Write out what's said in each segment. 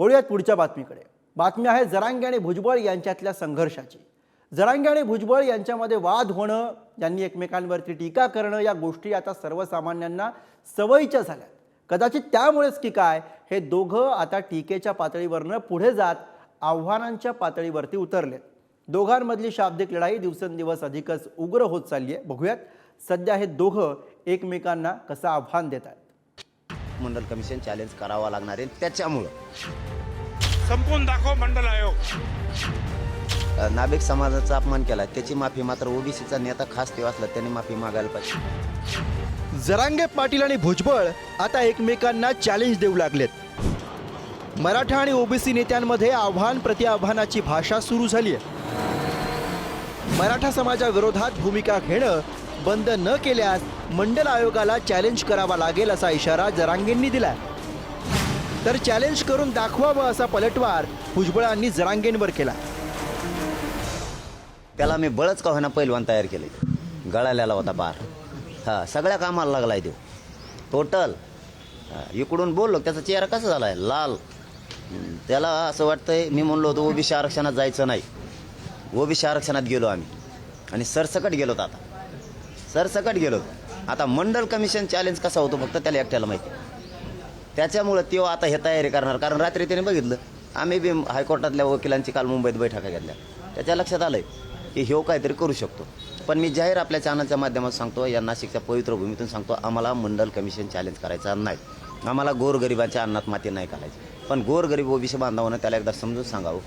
वळूयात पुढच्या बातमीकडे. बातमी आहे जरांगे आणि भुजबळ यांच्यातल्या संघर्षाची. जरांगे आणि भुजबळ यांच्यामध्ये वाद होणं यांनी एकमेकांवरती टीका करणं या गोष्टी आता सर्वसामान्यांना सवयीच्या झाल्यात. कदाचित त्यामुळेच की काय हे दोघं आता टीकेच्या पातळीवरनं पुढे जात आव्हानांच्या पातळीवरती उतरलेत. दोघांमधली शाब्दिक लढाई दिवसेंदिवस अधिकच उग्र होत चालली आहे बघूयात सध्या हे दोघं एकमेकांना कसं आव्हान देत आहेत मंडल कमिशन चॅलेंज करावा लागणार आहे. त्याच्यामुळं. संपून दाखव मंडल आयोग. नाभिक समाजाचा अपमान केला त्याची माफी मात्र ओबीसीचा नेता खास तेव्हा असला त्यांनी माफी मागायला पाहिजे. जरांगे पाटील आणि भुजबळ आता एकमेकांना चॅलेंज देऊ लागलेत. मराठा आणि ओबीसी नेत्यांमध्ये आव्हान प्रतिआव्हानाची भाषा सुरू झाली आहे मराठा समाजाविरोधात भूमिका घेणं बंद न केल्यास मंडल आयोगाला चॅलेंज करावा लागेल असा इशारा जरांगेंनी दिला तर चॅलेंज करून दाखवावं असा पलटवार भुजबळांनी जरांगेंवर केला. त्याला मी बळच का होईना पैलवान तयार केले. गळाल्याला होता पार. हा सगळ्या कामाला लागलाय देव टोटल इकडून बोललो त्याचा चेहरा कसा झालाय? लाल. त्याला असं वाटतंय मी म्हणलो होतो ओबीसी आरक्षणात जायचं नाही. ओबीसी आरक्षणात गेलो आम्ही. आणि सरसकट गेलो आता. सरसकट गेलो आता मंडल कमिशन चॅलेंज कसा होतो फक्त त्याला एकट्याला माहिती. त्याच्यामुळं तो आता हे तयारी करणार कारण रात्री त्याने बघितलं आम्ही बी हायकोर्टातल्या वकिलांची काल मुंबईत बैठका घेतल्या. त्याच्या लक्षात आलंय की ह्यो काहीतरी करू शकतो. पण मी जाहीर आपल्या चॅनलच्या माध्यमात सांगतो या नाशिकच्या पवित्र भूमीतून सांगतो आम्हाला मंडल कमिशन चॅलेंज करायचा नाही. आम्हाला गोरगरिबाच्या अन्नात माती नाही घालायची. पण गोरगरीब ओबीसी बांधवानं त्याला एकदा समजून सांगावं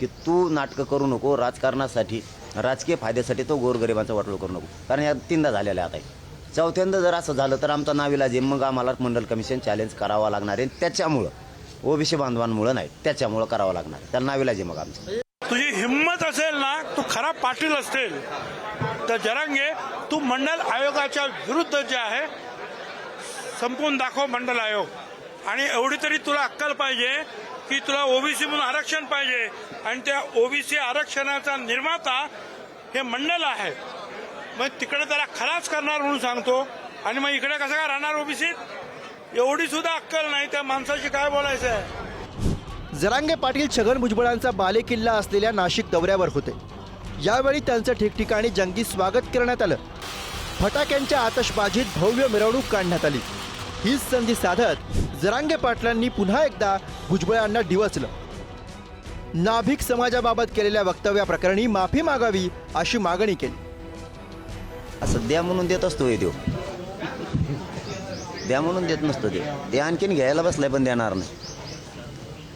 की तू नाटकं करू नको राजकारणासाठी राजकीय फायद्यासाठी तो गोरगरिबांचा वाटोळ करू नको. कारण या तीनदा झालेला आहे आता हे. चौथ्यांदा जर असं झालं तर आमचा नाविलाज आहे मग आम्हाला मंडल कमिशन चॅलेंज करावा लागणार आहे. त्याच्यामुळं ओबीसी बांधवांमुळं नाही त्याच्यामुळं करावं लागणार आहे. त्याला नाविलाज आहे मग आमचं. तुझी हिंमत असेल ना तू खरा पाटील असेल तर जरांगे तू मंडल आयोगाच्या विरुद्ध जे आहे संपून दाखव मंडल आयोग. आणि एवढी तरी तुला अक्कल पाहिजे की तुला ओबीसी म्हणून आरक्षण पाहिजे. आणि त्या ओबीसी आरक्षणाचा निर्माता हे मंडल आहे. मग तिकडे त्याला खलास करणार म्हणून सांगतो. आणि मग इकडे कसं काय राहणार ओबीसीत एवढी सुद्धा अक्कल नाही त्या माणसाशी काय बोलायचं आहे? जरांगे पाटील छगन भुजबळांचा बालेकिल्ला असलेल्या नाशिक दौऱ्यावर होते. यावेळी त्यांचं ठिकठिकाणी जंगी स्वागत करण्यात आलं. फटाक्यांच्या आतषबाजीत भव्य मिरवणूक काढण्यात आली. हीच संधी साधत जरांगे पाटलांनी पुन्हा एकदा भुजबळांना डिवचलं. नाभिक समाजाबाबत केलेल्या वक्तव्याप्रकरणी माफी मागावी अशी मागणी केली. असं द्या म्हणून देत असतो हे देव द्या म्हणून देत नसतो ते. ते आणखीन घ्यायला बसलाय पण देणार नाही.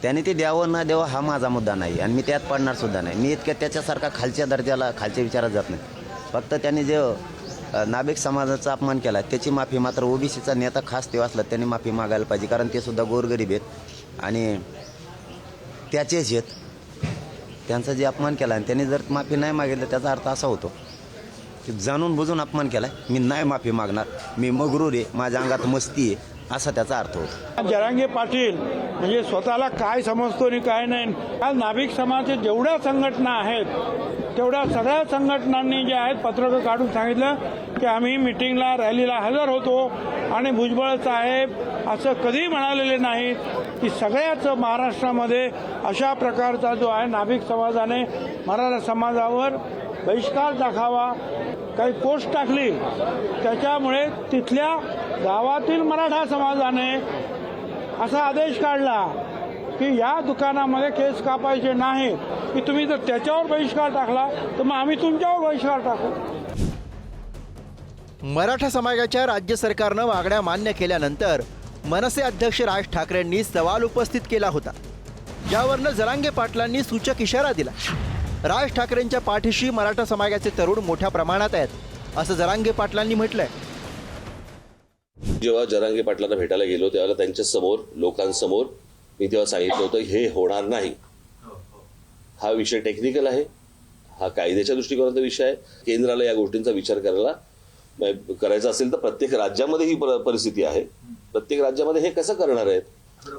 त्याने ते द्यावं ना द्यावं हा माझा मुद्दा नाही आणि मी त्यात पडणार सुद्धा नाही. मी इतक्या त्याच्यासारखा खालच्या दर्जाला खालच्या विचारात जात नाही. फक्त त्याने जे नाभिक समाजाचा अपमान केला त्याची माफी मात्र ओबीसीचा नेता खास तेव्हा असला त्यांनी माफी मागायला पाहिजे. कारण ते सुद्धा गोरगरीब आहेत. आणि त्याचेच आहेत. त्यांचा जे अपमान केला आणि त्यांनी जर माफी नाही मागितलं त्याचा अर्थ असा होतो जाणून बुजून अपमान केलाय. मी नाही माफी मागणार. मी मगरूर आहे. माझ्या अंगात मस्ती आहे. असा त्याचा अर्थ होता. जरांगे पाटील म्हणजे स्वतःला काय समजतो आणि काय नाही. आज नाभिक समाजाच्या जेवढ्या संघटना आहेत तेवढ्या सगळ्या संघटनांनी जे आहेत पत्रकं काढून सांगितलं की आम्ही मिटिंगला रॅलीला हजर होतो. आणि भुजबळ साहेब असं कधी म्हणालेले नाहीत की सगळ्याच महाराष्ट्रामध्ये अशा प्रकारचा जो आहे नाभिक समाजाने मराठा समाजावर बहिष्कार दाखावा. काही पोस्ट टाकली. त्याच्यामुळे तिथल्या गावातील मराठा समाजाने असा आदेश काढला की या दुकानामध्ये केस कापायचे नाही. की तुम्ही जर त्याच्यावर बहिष्कार टाकला तर मग आम्ही तुमच्यावर बहिष्कार टाकू. मराठा समाजाच्या राज्य सरकारनं मागण्या मान्य केल्यानंतर मनसे अध्यक्ष राज ठाकरेंनी सवाल उपस्थित केला होता. यावरनं जरांगे पाटलांनी सूचक इशारा दिला. राज ठाकरेंच्या पाठीशी मराठा समाजाचे तरुण मोठ्या प्रमाणात आहेत असं जरांगे पाटलांनी म्हटलंय. जेव्हा जरांगे पाटलांना भेटायला गेलो त्यावेळेला त्यांच्यासमोर लोकांसमोर मी तेव्हा सांगितलं होतं हे होणार नाही. हा विषय टेक्निकल आहे. हा कायद्याच्या दृष्टिकोनाचा विषय आहे. केंद्राला या गोष्टींचा विचार करायला करायचा असेल तर प्रत्येक राज्यामध्ये ही परिस्थिती आहे. प्रत्येक राज्यामध्ये हे कसं करणार आहेत?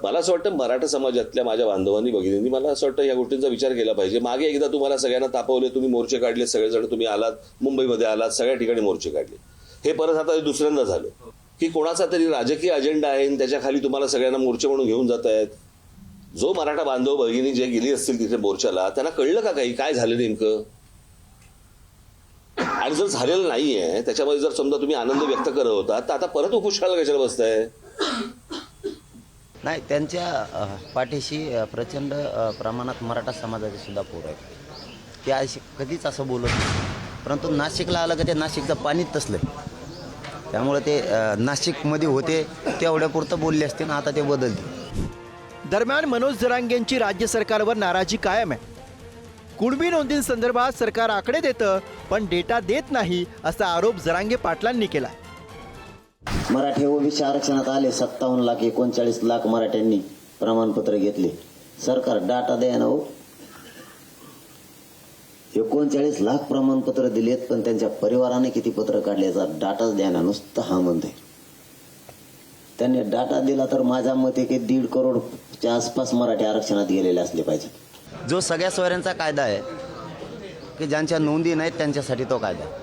मला असं वाटतं मराठा समाजातल्या माझ्या बांधवांनी भगिनींनी मला असं वाटतं या गोष्टींचा विचार केला पाहिजे. मागे एकदा तुम्हाला सगळ्यांना तापवले तुम्ही मोर्चे काढले सगळेजण तुम्ही आलात मुंबईमध्ये आलात सगळ्या ठिकाणी मोर्चे काढले. हे परत आता दुसऱ्यांदा झालं. की कोणाचा तरी राजकीय अजेंडा आहे आणि त्याच्याखाली तुम्हाला सगळ्यांना मोर्चे म्हणून घेऊन जात आहेत. जो मराठा बांधव भगिनी जे गेली असतील तिथे मोर्चाला त्यांना कळलं का काही? काय झालं नेमकं? आणि जर झालेलं नाहीये त्याच्यामध्ये जर समजा तुम्ही आनंद व्यक्त करत होता तर आता परत उपोषणाला कशाला बसताय? नाही त्यांच्या पाठीशी प्रचंड प्रमाणात मराठा समाजाचे सुद्धा पोर आहेत. ते अशी कधीच असं बोलत नाही. परंतु नाशिकला आलं का ते नाशिकचं पाणीच तसलं त्यामुळे ते नाशिकमध्ये होते तेवढ्यापुरतं बोलले असते ना आता ते बदलते दरम्यान मनोज जरांगेंची राज्य सरकारवर नाराजी कायम आहे. कुणबी नोंदींसंदर्भात सरकार आकडे देतं पण डेटा देत नाही असा आरोप जरांगे पाटलांनी केला मराठे ओबीसी आरक्षणात आले सत्तावन्न लाख एकोणचाळीस लाख मराठ्यांनी प्रमाणपत्र घेतले. सरकार डाटा द्या ना हो. एकोणचाळीस लाख प्रमाणपत्र दिलेत पण त्यांच्या परिवाराने किती पत्र काढले याचा डाटाच द्या ना नुसतं हा म्हणते त्यांनी डाटा दिला तर माझ्या मते की दीड करोडच्या आसपास मराठी आरक्षणात गेलेले असले पाहिजे. जो सगळ्या सोयऱ्यांचा कायदा आहे की ज्यांच्या नोंदी नाहीत त्यांच्यासाठी तो कायदा आहे.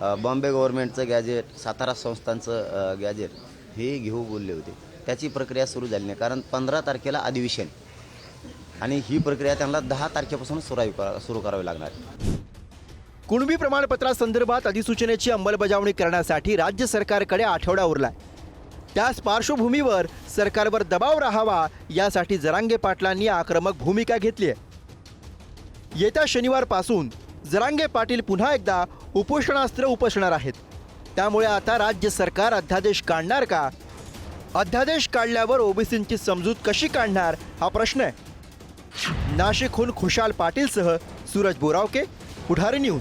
बॉम्बे गव्हर्नमेंटचं गॅजेट सातारा संस्थांचं गॅजेट हे घेऊ बोलले होते. त्याची प्रक्रिया सुरू झाली नाही कारण पंधरा तारखेला अधिवेशन. आणि ही प्रक्रिया त्यांना दहा तारखेपासून सुरू सुरू करावी लागणार. कुणबी प्रमाणपत्रासंदर्भात अधिसूचनेची अंमलबजावणी करण्यासाठी राज्य सरकारकडे आठवडा उरलाय. त्याच पार्श्वभूमीवर सरकारवर दबाव राहावा यासाठी जरांगे पाटलांनी आक्रमक भूमिका घेतली आहे. येत्या शनिवारपासून जरांगे पाटील पुन्हा एकदा उपोषणास्त्र उपसणार आहेत. त्यामुळे आता राज्य सरकार अध्यादेश काढणार का? अध्यादेश काढल्यावर ओबीसींची समजूत कशी काढणार? हा प्रश्न आहे. नाशिकहून खुशाल पाटीलसह सूरज बोरावके पुढारी न्यूज.